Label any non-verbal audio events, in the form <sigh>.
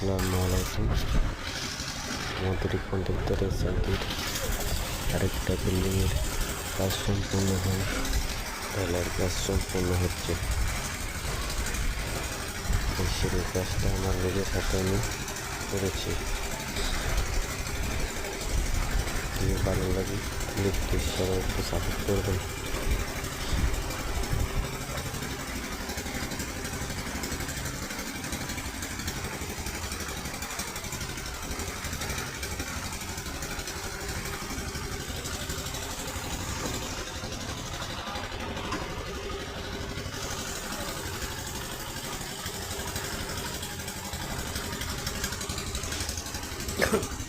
আসসালামু আলাইকুম। আমাদের কন্ট্রাক্টর সাইটের আরেকটা বিল্ডিংয়ের কাজ সম্পূর্ণ হয় ঢালাইয়ের কাজ সম্পূর্ণ হচ্ছে সিঁড়ির কাজটা আমার নিজের হাতে আমি করেছি। ভালো লাগে। প্লিজ সবাই একটু সাপোর্ট করবেন। 何? <laughs>